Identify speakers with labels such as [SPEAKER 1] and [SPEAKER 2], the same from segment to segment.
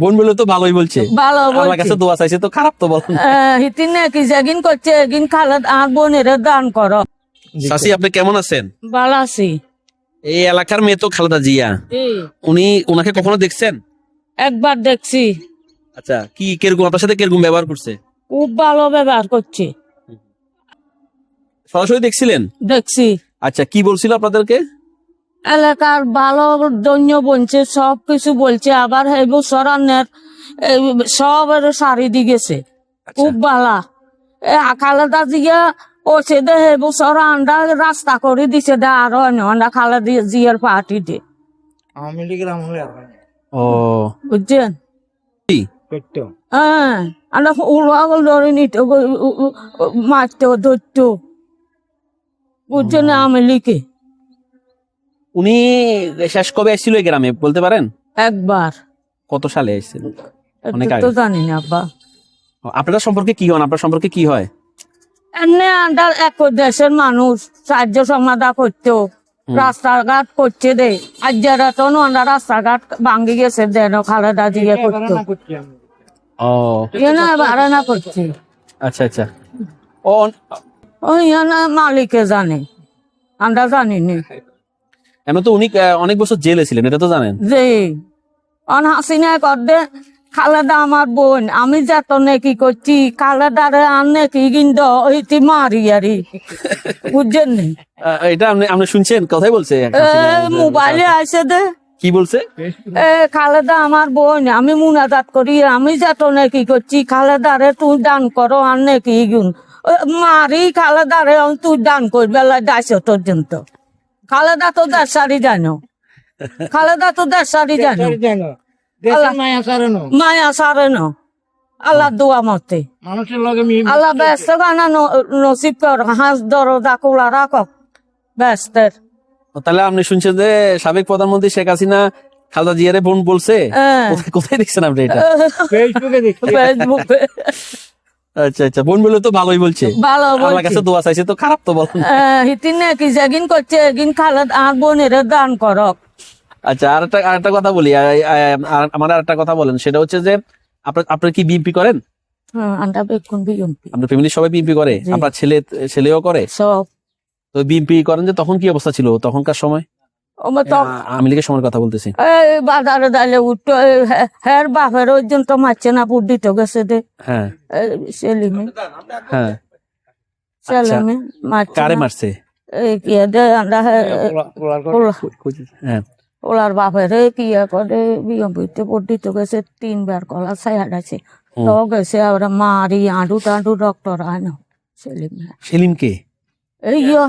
[SPEAKER 1] বোন বলে তো ভালোই বলছে।
[SPEAKER 2] ভালো
[SPEAKER 1] আমার কাছে দোয়া চাইছে তো খারাপ তো বলেন
[SPEAKER 2] হিতিন নাকি যেগিন করছে এগিন খালাদ আর বোনের দান করো।
[SPEAKER 1] শাসি আপনি কেমন আছেন?
[SPEAKER 2] ভালো আছি।
[SPEAKER 1] এই এলাকার মেয়ে তো খালেদা জিয়া। উনি ওনাকে কখনো দেখছেন?
[SPEAKER 2] একবার দেখছি।
[SPEAKER 1] আচ্ছা কি কীরকম আপনার সাথে কীরকম ব্যবহার করছে?
[SPEAKER 2] খুব ভালো ব্যবহার করছে।
[SPEAKER 1] সরাসরি দেখছিলেন?
[SPEAKER 2] দেখছি।
[SPEAKER 1] আচ্ছা কি বলছিল আপনাদেরকে?
[SPEAKER 2] এলাকার ভালো দৈন্য বলছে সব কিছু বলছে আবার এই বছর আনের সব এর সারি দি গেছে। খুব ভালা এ খালেদা জিয়া ওছে দে হে বছর আন্ডা রাস্তা করে দিছে দে আরও আন্ডা খালেদা জিয়ার পার্টি দে।
[SPEAKER 3] আওয়ামী লীগের আমলে আর না।
[SPEAKER 1] ও।
[SPEAKER 2] বুঝছেন? হ্যাঁ আমরা উড়াগল ধরে নিত মারতো ধরতো। বুঝছেন আমি লিখে
[SPEAKER 1] উনি শেষ কবে এসেছিল এই গ্রামে বলতে পারেন?
[SPEAKER 2] একবার।
[SPEAKER 1] কত সালে এসেছিল? অনেক আগে।
[SPEAKER 2] তো জানি না আব্বা।
[SPEAKER 1] আপনার সম্পর্কে কি হন? আপনার সম্পর্কে কি হয়?
[SPEAKER 2] এমনি আমরা এক দেশের মানুষ সাহায্য সমাধা করতো রাস্তাঘাট করছে দে আজ যারা তো আমরা রাস্তাঘাট ভাঙ্গি গেছে দেন খালেদা দিয়ে করতো।
[SPEAKER 1] ও।
[SPEAKER 2] ইয়ে বাড়ানা করছে।
[SPEAKER 1] আচ্ছা আচ্ছা। ও
[SPEAKER 2] ওই মালিকে জানে। আমরা জানি নি
[SPEAKER 1] এমন তো উনি অনেক বছর জেলে ছিলেন এটা তো জানেন।
[SPEAKER 2] অন হাসিনা খালেদা আমার বোন আমি যত নাকি করছি? খালেদারে আর নাকি কিন্তু ওইটি মারি আরি। বুঝছেন নি?
[SPEAKER 1] আহ, এটা আপনি আপনি শুনছেন? কথাই বলছে
[SPEAKER 2] এ, মোবাইলে আছে দে।
[SPEAKER 1] কি বলছে?
[SPEAKER 2] খালেদা আমার বোন আমি মুনাজাত করি আমি যত নাকি করছি? খালেদারে তুই দান করো আর নাকি গুণ? মারি খালেদারে তুই দান করবে দাইছ পর্যন্ত খালেদা তো দেশারি জানো। খালেদা তো দেশারি জানো।
[SPEAKER 3] জানো। মায়া সারানো।
[SPEAKER 2] মায়া সারে আল্লাহ দোয়া মতে।
[SPEAKER 3] মানুষের লগে মি
[SPEAKER 2] আল্লাহ ব্যস্ত গানা নসিব কর। হাঁস দরজা খোলা রাখক ব্যস্তের।
[SPEAKER 1] তাহলে আপনি শুনছেন যে সাবেক প্রধানমন্ত্রী শেখ হাসিনা খালেদা জিয়ারে বোন বলছে?
[SPEAKER 2] হ্যাঁ।
[SPEAKER 1] কোথায় কোথায় দেখছেন আপনি এটা?
[SPEAKER 3] ফেসবুকে দেখছি
[SPEAKER 2] ফেসবুকে
[SPEAKER 1] আচ্ছা আচ্ছা বোন বলে তো ভালোই বলছে।
[SPEAKER 2] ভালো
[SPEAKER 1] আমার কাছে দোয়া চাইছে তো খারাপ তো বলেন
[SPEAKER 2] হিতিন নাকি যেগিন করছে এগিন খালাদ আর বোনের দান করক।
[SPEAKER 1] আচ্ছা আর একটা আর একটা কথা বলি আমার আর একটা কথা বলেন সেটা হচ্ছে যে আপনার আপনার কি বিএনপি করেন?
[SPEAKER 2] হ্যাঁ বিএমপি।
[SPEAKER 1] আপনার ফ্যামিলির সবাই বিএনপি করে? আপনার ছেলে ছেলেও করে?
[SPEAKER 2] সব।
[SPEAKER 1] তো বিএনপি করেন যে তখন কি অবস্থা ছিল তখনকার সময়?
[SPEAKER 2] ওমে তো
[SPEAKER 1] আ- সময়ের কথা বলতেছি।
[SPEAKER 2] এই বাজারে দাইলে উঠতো হের বাপের ওইজন তো মারছে না পুট দিতে গেছে দে।
[SPEAKER 1] হ্যাঁ।
[SPEAKER 2] এই সেলিমে।
[SPEAKER 1] হ্যাঁ।
[SPEAKER 2] সেলিমে মারছে
[SPEAKER 1] কারে মারছে?
[SPEAKER 2] এই কি দে আমরা
[SPEAKER 1] হ্যাঁ।
[SPEAKER 2] ওলার বাপের কি করে গেছে তিনবার কলা সাইড আছে। তো গেছে আমরা মারি আঁডু টাঁডু ডক্টর আনো সেলিম।
[SPEAKER 1] সেলিমকে
[SPEAKER 2] এই ইয়ো,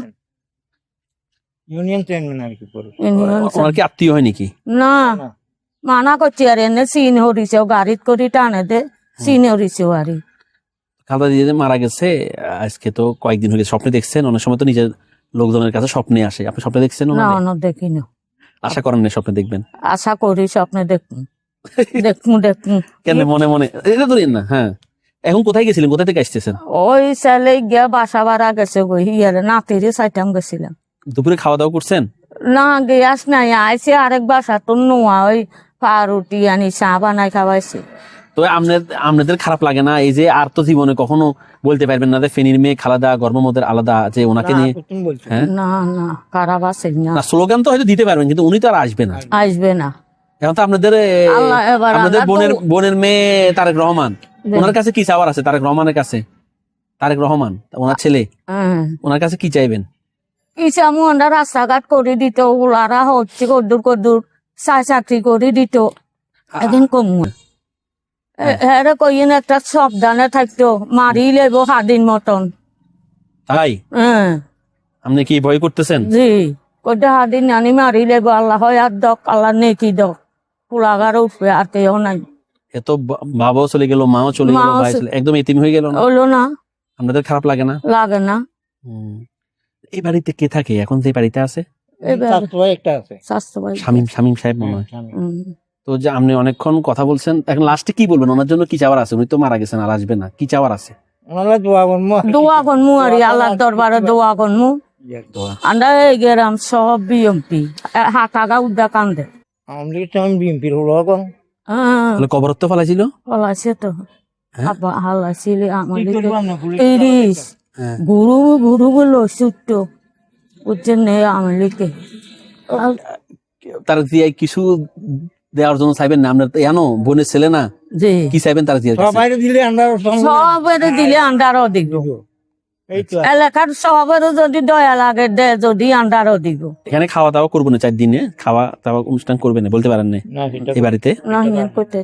[SPEAKER 3] ইউনিয়ন চেয়ারম্যান আর কি পরে
[SPEAKER 2] ইউনিয়ন
[SPEAKER 1] ওনার কি আত্মীয় হয় নাকি?
[SPEAKER 2] না।
[SPEAKER 3] না।
[SPEAKER 2] মানা করছি আর এনে সিন হরিছে গাড়িত করে টানে দে সিন হরিছে আরি
[SPEAKER 1] খালেদা জিয়া যে মারা গেছে আজকে তো কয়েকদিন হয়ে গেছে স্বপ্নে দেখছেন? অনেক সময় তো নিজের লোকজনের কাছে স্বপ্নে আসে। আপনি স্বপ্নে দেখছেন
[SPEAKER 2] না? অন্য দেখি না
[SPEAKER 1] আশা করেন না স্বপ্নে দেখবেন?
[SPEAKER 2] আশা করি স্বপ্নে দেখুন। দেখুন দেখুন।
[SPEAKER 1] কেন মনে মনে? এটা ধরেন না হ্যাঁ। এখন কোথায় গেছিলেন? কোথায় থেকে আসতেছেন?
[SPEAKER 2] ওই ছেলে গিয়া বাসা ভাড়া গেছে গো হিয়ারে নাতিরে সাইটাম গেছিলাম।
[SPEAKER 1] দুপুরে খাওয়া দাওয়া করছেন?
[SPEAKER 2] না গ্যাস নাই আইসে আরেক বাসা তো নোয়া ওই পাউরুটি আনি চা বানাই খাওয়াইছে।
[SPEAKER 1] তো আপনাদের আপনাদের খারাপ লাগে না? এই যে আর তো জীবনে কখনো বলতে পারবেন না যে ফেনীর মেয়ে খালাদা গর্ভমদের আলাদা যে ওনাকে নিয়ে হ্যাঁ?
[SPEAKER 2] না না খারাপ আছে না।
[SPEAKER 1] না স্লোগান তো হয়তো দিতে পারবেন কিন্তু উনি তো আর আসবে না।
[SPEAKER 2] আসবে না।
[SPEAKER 1] এখন তো আপনাদের এ,
[SPEAKER 2] আল্লাহ এবার
[SPEAKER 1] আপনাদের বোনের বোনের মেয়ে তারেক রহমান। ওনার কাছে কি চাওয়ার আছে? তারেক রহমানের কাছে। তারেক রহমান ওনার ছেলে।
[SPEAKER 2] হ্যাঁ।
[SPEAKER 1] ওনার কাছে কি চাইবেন?
[SPEAKER 2] ইসামু আমরা রাস্তাঘাট করে দিত ওলারা হচ্ছে কদ্দুর কদ্দুর চা চাকরি করে দিত। একদিন কমু হ্যাঁ। কইন একটা সাবধানে থাকতো মারি লেব হাদিন মতন।
[SPEAKER 1] তাই?
[SPEAKER 2] হ্যাঁ।
[SPEAKER 1] আপনি কি ভয় করতেছেন?
[SPEAKER 2] জি। কইতে হাদিন আনি মারি লেব আল্লাহ হয় আর দক আল্লাহ নেকি দক। কুলাগার উঠবে আর কেউ নাই।
[SPEAKER 1] এত বাবাও চলে গেল মাও চলে গেল ভাই একদম এতিম হয়ে গেল না?
[SPEAKER 2] হলো না।
[SPEAKER 1] আপনাদের খারাপ লাগে না?
[SPEAKER 2] লাগে না।
[SPEAKER 1] হুম। এই বাড়িতে কে থাকে? এখন যে বাড়িতে আছে?
[SPEAKER 2] এবার-
[SPEAKER 3] ছাত্র একটা আছে।
[SPEAKER 2] স্বাস্থ্য ভাই
[SPEAKER 1] শামিম শামিম সাহেব মনে হয়। তো যে আপনি অনেকক্ষণ কথা বলছেন এখন লাস্টে কি বলবেন? ওনার জন্য কি চাওয়ার আছে? উনি তো মারা গেছেন আর আসবে না। কি চাওয়ার আছে?
[SPEAKER 3] ওনারা দোয়া করব।
[SPEAKER 2] দোয়া করমু আর আল্লাহর দরবারে দোয়া করমু আমরা এই গেরাম সব বিএমপি। উদ্দা কান্দে।
[SPEAKER 3] তো আমি হলো
[SPEAKER 2] হ্যাঁ
[SPEAKER 1] ফেলাইছিল?
[SPEAKER 2] তো।
[SPEAKER 1] হ্যাঁ?
[SPEAKER 2] হালাইছিল আমাদের তিরিশ।
[SPEAKER 1] হ্যাঁ
[SPEAKER 2] গুরু গুরু বলো ছুট্ট বুঝছেন নেই আমলিকে
[SPEAKER 1] তার দিয়ে কিছু দেওয়ার জন্য চাইবেন না। আপনার তো বোনের ছেলে না। কি চাইবেন তার দিয়ে
[SPEAKER 3] দিলে আমরা
[SPEAKER 2] সবের দিলে আন্ডারও দিব। এলাকার সবেরও যদি দয়া লাগে দে যদি আন্ডারও দিব।
[SPEAKER 1] এখানে খাওয়া দাওয়া করব না চার দিনে। খাওয়া দাওয়া অনুষ্ঠান করবেন না বলতে পারেন না এই বাড়িতে?
[SPEAKER 2] না করতে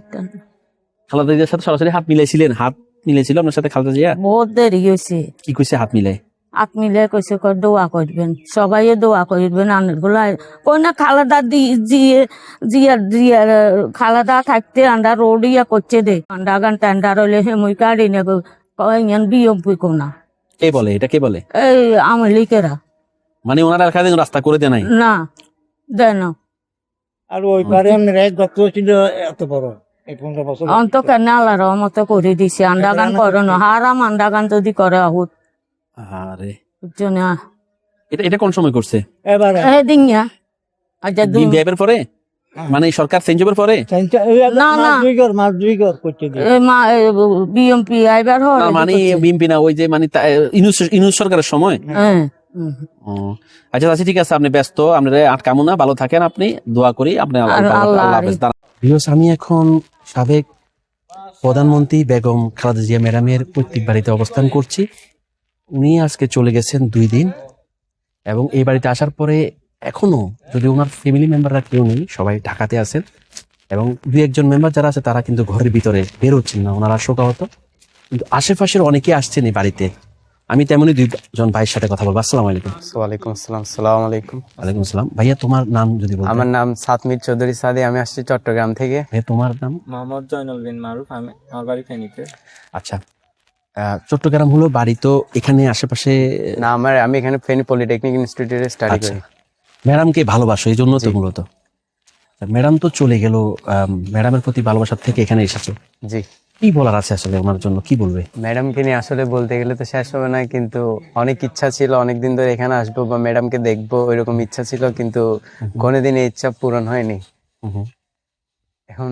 [SPEAKER 1] সাথে সরাসরি হাত মিলাইছিলেন। হাত মিলাইছিল আপনার সাথে খালাদা জিয়া?
[SPEAKER 2] বহুত দেরি হয়েছে
[SPEAKER 1] কি কইছে হাত মিলাই?
[SPEAKER 2] হাত মিলে কইছে কর দোয়া করবেন সবাই দোয়া করবেন আনেরগুলা কই না খালাদা জিয়ে জিয়া জিয়া খালাদা থাকতে আন্ডা রোড ইয়া করছে দে। আন্ডা গান টান্ডা রইলে হেমুই কাড়ি নে কয়েন বিয়ম পুই না?
[SPEAKER 1] কে বলে? এটা কে বলে?
[SPEAKER 2] এই আমলিকেরা
[SPEAKER 1] মানে ওনারা রাস্তা করে দেয় নাই?
[SPEAKER 2] না দেয় না।
[SPEAKER 3] আর ওই পারে এক ছিল এত বড়।
[SPEAKER 2] অন্ত কেন আল্লাহ রহমত করে দিছে। আন্ডা গান করে না। হারাম আন্ডা গান যদি করে আহুত।
[SPEAKER 1] আরে
[SPEAKER 2] বুঝছ না?
[SPEAKER 3] হ্যাঁ।
[SPEAKER 1] এটা এটা কোন সময় করছে?
[SPEAKER 3] এবারে
[SPEAKER 2] দিঙ্গা আচ্ছা দুই
[SPEAKER 1] বিএফের পরে? মানে সরকার চেঞ্জ হবার পরে?
[SPEAKER 2] না, না।
[SPEAKER 3] দুই ঘর মাস দুই ঘর করতে দিয়ে
[SPEAKER 2] এ মা বিএমপি আইবার হয়
[SPEAKER 1] না, মানে বিএনপি না ওই যে মানে ইউনুস সরকারের সময়?
[SPEAKER 2] হ্যাঁ।
[SPEAKER 1] আচ্ছা আচ্ছা ঠিক আছে আপনি ব্যস্ত আপনার আটকামো না। ভালো থাকেন আপনি। দোয়া করি আপনি আল্লাহ হাফেজ। আমি এখন সাবেক প্রধানমন্ত্রী বেগম খালেদা জিয়া ম্যাডামের পৈতৃক বাড়িতে অবস্থান করছি। উনি আজকে চলে গেছেন দুই দিন এবং এই বাড়িতে আসার পরে এখনও যদি ওনার ফ্যামিলি মেম্বাররা কেউ নেই, সবাই ঢাকাতে আছেন এবং দু একজন মেম্বার যারা আছে তারা কিন্তু ঘরের ভিতরে বেরোচ্ছেন না, ওনারা শোকাহত। কিন্তু আশেপাশের অনেকে আসছেন এই বাড়িতে। আমি তেমনি দুইজন ভাইয়ের সাথে কথা বলব। আসসালামু আলাইকুম।
[SPEAKER 4] ওয়ালাইকুম আসসালাম সালাম আলাইকুম।
[SPEAKER 1] ওয়ালাইকুম আসসালাম। ভাইয়া তোমার নাম যদি বলো
[SPEAKER 4] আমার নাম সাতমির চৌধুরী সাদি আমি আসছি চট্টগ্রাম থেকে।
[SPEAKER 1] ভাইয়া তোমার নাম?
[SPEAKER 5] মোহাম্মদ জয়নুল বিন মারুফ আমি আমার বাড়ি ফেনীতে।
[SPEAKER 1] আচ্ছা। আহ, চট্টগ্রাম হলো বাড়ি তো এখানে আশেপাশে
[SPEAKER 4] না আমার আমি এখানে ফেনী পলিটেকনিক ইনস্টিটিউটে স্টাডি
[SPEAKER 1] আচ্ছা।
[SPEAKER 4] করি।
[SPEAKER 1] ম্যাডামকে ভালোবাসো এই জন্য তো। মূলত। ম্যাডাম তো চলে গেল ম্যাডামের প্রতি ভালোবাসার থেকে এখানে এসেছ।
[SPEAKER 4] জি।
[SPEAKER 1] কি বলার আছে আসলে ওনার জন্য কি বলবে
[SPEAKER 4] ম্যাডামকে নিয়ে আসলে বলতে গেলে তো শেষ হবে না কিন্তু অনেক ইচ্ছা ছিল অনেক দিন ধরে এখানে আসব বা ম্যাডামকে দেখব ওইরকম ইচ্ছা ছিল কিন্তু কোনোদিন এই ইচ্ছা পূরণ হয়নি। এখন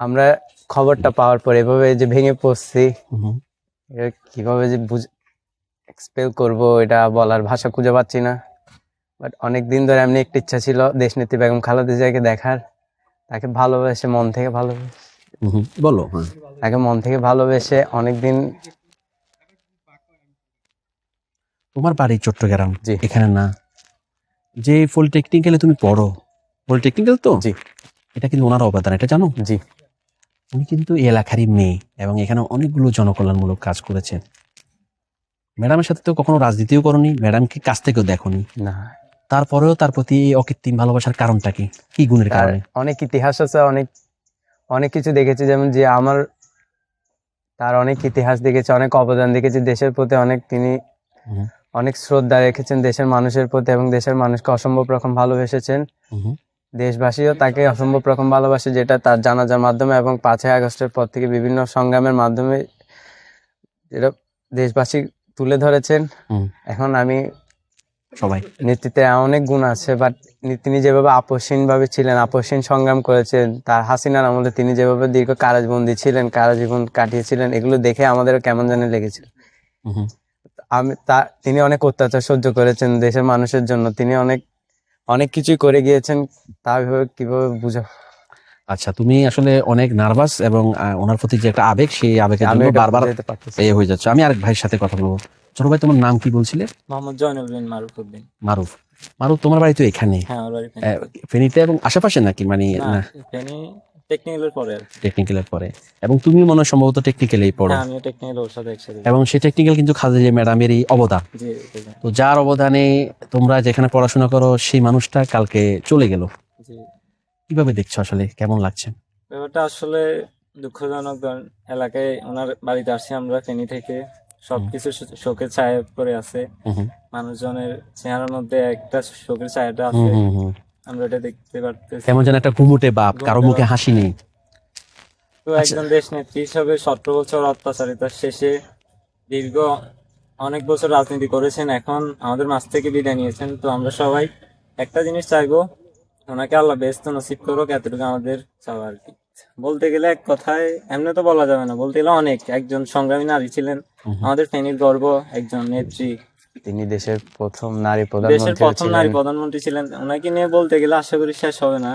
[SPEAKER 4] আমরা খবরটা পাওয়ার পর এভাবে যে ভেঙে পড়ছি। কীভাবে যে বুঝ এক্সপেল করব এটা বলার ভাষা খুঁজে পাচ্ছি না বাট অনেক দিন ধরে এমনি একটা ইচ্ছা ছিল দেশনেত্রী বেগম খালেদা জিয়াকে দেখার তাকে ভালোবেসে মন থেকে ভালোবেসে।
[SPEAKER 1] বলো হ্যাঁ।
[SPEAKER 4] তাকে মন থেকে ভালোবেসে অনেকদিন
[SPEAKER 1] তোমার বাড়ি চট্টগ্রাম। এখানে না? যে পলিটেকনিক্যালে তুমি পড়ো পলিটেকনিক্যাল তো?
[SPEAKER 4] জি।
[SPEAKER 1] এটা কিন্তু ওনার অবদান এটা জানো?
[SPEAKER 4] জি।
[SPEAKER 1] উনি কিন্তু এই এলাকারই মেয়ে এবং এখানে অনেকগুলো জনকল্যাণমূলক কাজ করেছেন। ম্যাডামের সাথে তো কখনো রাজনীতিও করনি ম্যাডামকে কাছ থেকেও দেখোনি।
[SPEAKER 4] না।
[SPEAKER 1] তারপরেও তার প্রতি এই অকৃত্রিম ভালোবাসার কারণটা কি? কি গুণের কারণে?
[SPEAKER 4] অনেক ইতিহাস আছে অনেক অনেক কিছু দেখেছি যেমন যে আমার তার অনেক ইতিহাস দেখেছি অনেক অবদান দেখেছি দেশের প্রতি অনেক তিনি অনেক শ্রদ্ধা রেখেছেন দেশের মানুষের প্রতি এবং দেশের মানুষকে অসম্ভব রকম ভালোবেসেছেন। দেশবাসীও তাকে অসম্ভব রকম ভালোবাসে যেটা তার জানাজার মাধ্যমে এবং পাঁচই আগস্টের পর থেকে বিভিন্ন সংগ্রামের মাধ্যমে যেটা দেশবাসী তুলে ধরেছেন। এখন আমি
[SPEAKER 1] সবাই
[SPEAKER 4] নেতৃত্বে অনেক গুণ আছে বাট তিনি যেভাবে আপসহীন ভাবে ছিলেন আপসীন সংগ্রাম করেছেন তার হাসিনার আমলে তিনি যেভাবে দীর্ঘ কারাজবন্দী ছিলেন কারাজীবন কাটিয়েছিলেন এগুলো দেখে আমাদের কেমন জানি লেগেছিল। আমি তা তিনি অনেক অত্যাচার সহ্য করেছেন দেশের মানুষের জন্য তিনি অনেক অনেক কিছুই করে গিয়েছেন তা কীভাবে বুঝা
[SPEAKER 1] আচ্ছা তুমি আসলে অনেক নার্ভাস এবং ওনার প্রতি যে একটা আবেগ সেই আবেগের জন্য বারবার
[SPEAKER 4] বুঝাইতে পারতেছি না।
[SPEAKER 1] এ হয়ে যাচ্ছে। আমি আরেক ভাইয়ের সাথে কথা বলব। ছোট ভাই তোমার নাম কি বলছিলে?
[SPEAKER 5] মোহাম্মদ জয়নুল বিন মারুফ উদ্দিন।
[SPEAKER 1] মারুফ। মারুফ তোমার বাড়ি তো এখানে।
[SPEAKER 5] হ্যাঁ আমার বাড়ি ফেনী
[SPEAKER 1] আহ, ফেনীতে এবং আশেপাশে নাকি? মানে
[SPEAKER 5] না ফেনী টেকনিক্যালের পরে আর
[SPEAKER 1] টেকনিক্যালের পরে। এবং তুমি মনে হয় সম্ভবত টেকনিক্যালেই পড়ো।
[SPEAKER 5] হ্যাঁ আমিও টেকনিক্যাল ওর সাথে একসাথে
[SPEAKER 1] এবং সেই টেকনিক্যাল কিন্তু খালেদা ম্যাডামেরই অবদান।
[SPEAKER 5] জি।
[SPEAKER 1] তো যার অবদানে তোমরা যেখানে পড়াশোনা করো সেই মানুষটা কালকে চলে গেল। কীভাবে দেখছ আসলে? কেমন লাগছে?
[SPEAKER 5] ব্যাপারটা আসলে দুঃখজনক কারণ এলাকায় ওনার বাড়িতে আসছি আমরা ফেনী থেকে। সবকিছু শো- শোকের ছায়া পরে আছে। মানুষজনের চেহারার মধ্যে একটা শোকের ছায়াটা আছে। আমরা এটা দেখতে পারতেছি।
[SPEAKER 1] কেমন যেন একটা ঘুমুটে বাপ কারও মুখে হাসি নেই।
[SPEAKER 5] তো একজন দেশ নেত্রী হিসাবে সতেরো বছর অত্যাচারিতার শেষে দীর্ঘ অনেক বছর রাজনীতি করেছেন। এখন আমাদের মাছ থেকে বিদায় নিয়েছেন। তো আমরা সবাই একটা জিনিস চাইব ওনাকে আল্লাহ ব্যস্ত নসিব করুক এতটুকু আমাদের চাওয়া আর কি। বলতে গেলে এক কথায় এমনি তো বলা যাবে না। বলতে গেলে অনেক। একজন সংগ্রামী নারী ছিলেন। আমাদের ফেনীর গর্ব একজন নেত্রী।
[SPEAKER 4] তিনি দেশের প্রথম নারী
[SPEAKER 5] দেশের প্রথম নারী প্রধানমন্ত্রী ছিলেন। ওনাকে নিয়ে বলতে গেলে আশা করি শেষ হবে না।